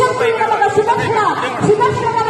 シいうもの、から